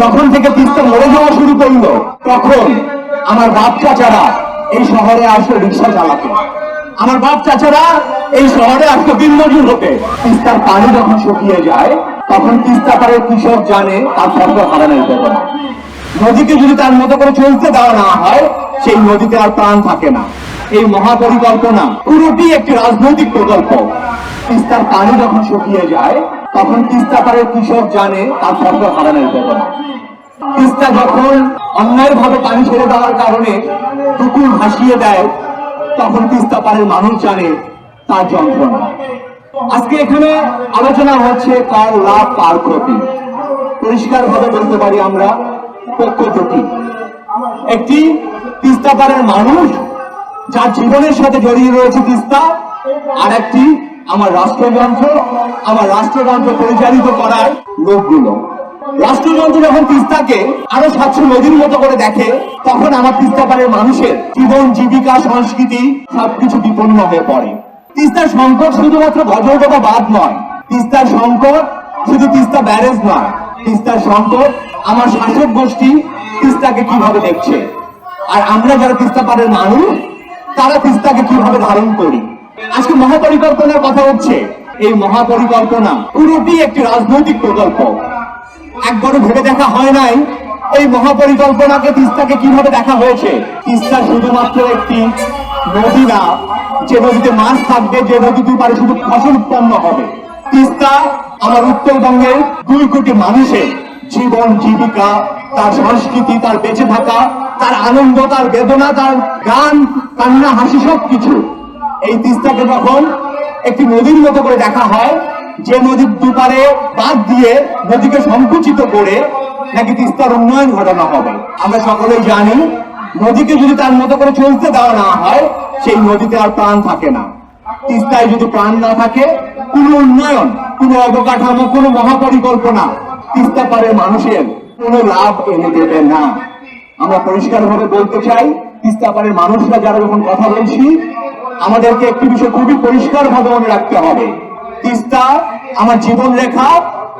যখন থেকে তিস্তা মরে যাওয়া শুরু করল, তখন আমার বাপ চাচারা এই শহরে আসলো রিক্সা চালাতে। আমার বাপ চাচারা এই শহরে আসলো দিনমজুর হতে তিস্তার পানি যখন শুকিয়ে যায়, তখন তিস্তা পাড়ের কৃষক জানে তার ফসল হারানোর বেদনা নদীকে যদি তার মতো করে চলতে দেওয়া না হয়, সেই নদীতে আর প্রাণ থাকে না। এই মহাপরিকল্পনা পুরোটি একটি রাজনৈতিক প্রকল্প। তিস্তার পানি যখন শুকিয়ে যায় তখন তিস্তা পাড়ের কৃষক জানে, তার ফসল হারানোর বেদনা তিস্তা যখন অন্যায় ভাবে পানি ছেড়ে দেওয়ার কারণে পুকুর ভাসিয়ে দেয়, তখন তিস্তা পাড়ের মানুষ জানে তার যন্ত্রণা। আজকে এখানে আলোচনা হচ্ছে কার লাভ কার ক্ষতি। পরিষ্কার ভাবে বলতে পারি আমরা, পক্ষ দুটি একটি তিস্তা পাড়ের মানুষ যার জীবনের সাথে জড়িয়ে রয়েছে তিস্তা, আর একটি আমার রাষ্ট্রযন্ত্র আমার রাষ্ট্রযন্ত্র পরিচালিত করার লোকগুলো। রাষ্ট্রযন্ত্র যখন তিস্তাকে আরও স্বচ্ছ নদীর মতো করে দেখে, তখন আমার তিস্তা পাড়ের মানুষের জীবন, জীবিকা, সংস্কৃতি সবকিছু বিপন্ন হয়ে পড়ে। তিস্তার সংকট শুধুমাত্র গজলডোবা বাদ নয়। তিস্তার সংকট শুধু তিস্তা ব্যারেজ নয়। তিস্তার সংকট আমার শাসক গোষ্ঠী তিস্তাকে কীভাবে দেখছে? আর আমরা যারা তিস্তা পাড়ের মানুষ, তারা তিস্তাকে কীভাবে ধারণ করি? আজকে মহাপরিকল্পনার কথা হচ্ছে এই মহাপরিকল্পনা পুরোটি একটি রাজনৈতিক প্রকল্প। একবারও ভেবে দেখা হয় নাই এই মহাপরিকল্পনাকে তিস্তাকে কীভাবে দেখা হয়েছে। তিস্তা শুধুমাত্র একটি নদী না, যে নদীতে মাছ থাকবে, যে নদীতে পারে শুধু ফসল উৎপন্ন হবে। তিস্তা আমার উত্তরবঙ্গের দুই কোটি মানুষের জীবন, জীবিকা, তার সংস্কৃতি, তার বেঁচে থাকা, তার আনন্দ, তার বেদনা, তার গান, কান্না, হাসি সব কিছু এই তিস্তাকে যখন একটি নদীর মতো করে দেখা হয়, যে নদীর দুপারে বাদ দিয়ে নদীকে সংকুচিত করে নাকি তিস্তার উন্নয়ন ঘটানো হবে। আমরা সকলেই জানি, নদীকে যদি তার মতো করে চলতে দেওয়া না হয়, সেই নদীতে আর প্রাণ থাকে না। তিস্তায় যদি প্রাণ না থাকে, কোনো উন্নয়ন, কোনো অবকাঠামো, কোনো মহাপরিকল্পনা তিস্তা পারে মানুষের, কোনো লাভ এনে দেবে না। আমরা পরিষ্কার ভাবে বলতে চাই, তিস্তা পাড়ের মানুষরা যারা যখন কথা বলছি আমাদেরকে একটি বিষয় খুবই পরিষ্কার ভাবে মনে রাখতে হবে। তিস্তা আমার জীবন রেখা,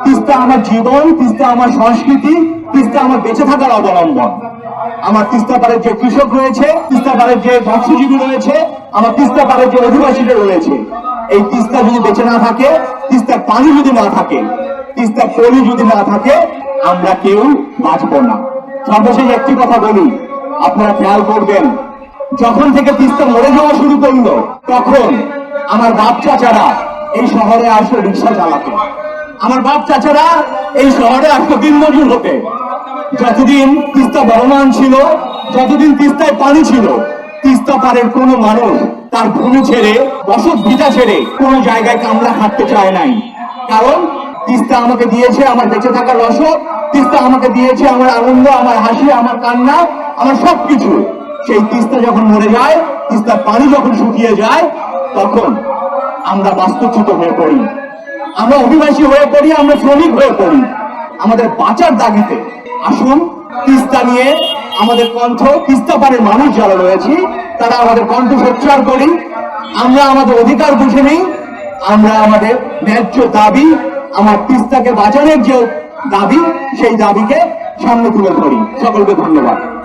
তিস্তা আমার জীবন, তিস্তা আমার সংস্কৃতি, তিস্তা আমার বেঁচে থাকার অবলম্বন। আমার তিস্তা পাড়ের যে কৃষক রয়েছে, তিস্তা পাড়ের যে মৎস্যজীবী রয়েছে, আমার তিস্তা পাড়ের যে অধিবাসীরা রয়েছে, এই তিস্তা যদি বেঁচে না থাকে তিস্তার পানি যদি না থাকে তিস্তার পলি যদি না থাকে, আমরা কেউ বাঁচব না। সর্বশেষ একটি কথা বলি, আপনারা খেয়াল করবেন যখন থেকে তিস্তা মরে যাওয়া শুরু করল, তখন আমার বাপ চাচারা এই শহরে আসলো রিক্সা চালাতে। আমার বাপ চাচারা এই শহরে আসলো দিনমজুর হতে যতদিন তিস্তা বহমান ছিল, যতদিন তিস্তায় পানি ছিল তিস্তা পাড়ের কোনো মানুষ তার ভূমি ছেড়ে, বসত ভিটা ছেড়ে কোনো জায়গায় কামড়া খাটতে চায় নাই। কারণ তিস্তা আমাকে দিয়েছে আমার বেঁচে থাকার রসদ তিস্তা আমাকে দিয়েছে আমার আনন্দ, আমার হাসি, আমার কান্না, আমার সবকিছু। সেই তিস্তা যখন মরে যায় তিস্তার পানি যখন শুকিয়ে যায়, তখন আমরা বাস্তুচ্যুত হয়ে পড়ি। আমরা অভিবাসী হয়ে পড়ি, আমরা শ্রমিক হয়ে পড়ি। আমাদের বাঁচার দাবিতে আসুন, তিস্তা নিয়ে আমাদের কণ্ঠ, তিস্তা পাড়ের মানুষ যারা রয়েছে, তারা আমাদের কণ্ঠ সোচ্চার করি। আমরা আমাদের অধিকার বুঝে নিই, আমরা আমাদের ন্যায্য দাবি, আমার তিস্তাকে বাঁচানোর যে দাবি, সেই দাবিকে সামনে তুলে ধরি। সকলকে ধন্যবাদ।